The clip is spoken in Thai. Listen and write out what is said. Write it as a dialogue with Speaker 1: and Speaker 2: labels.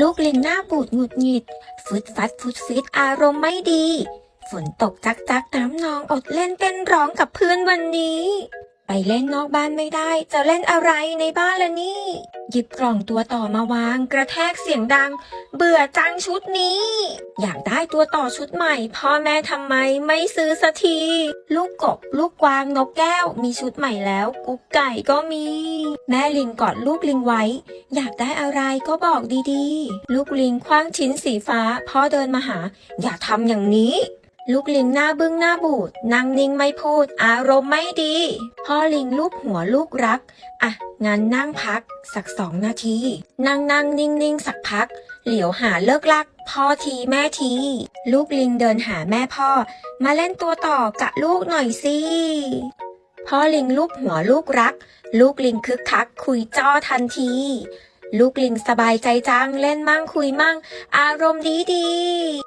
Speaker 1: ลูกลิงหน้าบูดหงุดหงิดฟึดฟัดฟุดฟิดอารมณ์ไม่ดี ฝนตกจักจักน้ำนองอดเล่นเต้นร้องกับเพื่อนวันนี้ ไปเล่นนอกบ้านไม่ได้ จะเล่นอะไรในบ้านละนี่ หยิบกล่องตัวต่อมาวาง กระแทกเสียงดัง เบื่อจังชุดนี้ อยากได้ตัวต่อชุดใหม่ พ่อแม่ทำไมไม่ซื้อสักที ลูกกบ ลูกกวางนกแก้ว มีชุดใหม่แล้ว กุ๊กไก่ก็มี แม่ลิงกอดลูกลิงไว้ อยากได้อะไรก็บอกดีๆ ลูกลิงคว้างชิ้นสีฟ้า พ่อเดินมาหา อย่าทำอย่างนี้ ลูกลิงหน้าบึ้งหน้าบูดนั่งนิ่งไม่พูด อารมณ์ไม่ดี พ่อลิงลูกหัวลูกรัก อะงั้นนั่งพัก สักสองนาที นั่งนั่งนิ่งนิ่งสักพัก เหลียวหาเลิกลัก พ่อทีแม่ที ลูกลิงเดินหาแม่พ่อ มาเล่นตัวต่อกับลูกหน่อยสิพ่อลิงลูกหัวลูกรัก ลูกลิงคึกคัก คุยจ้อทันที ลูกลิงสบายใจจัง เล่นมั่งคุยมั่ง อารมณ์ดีดี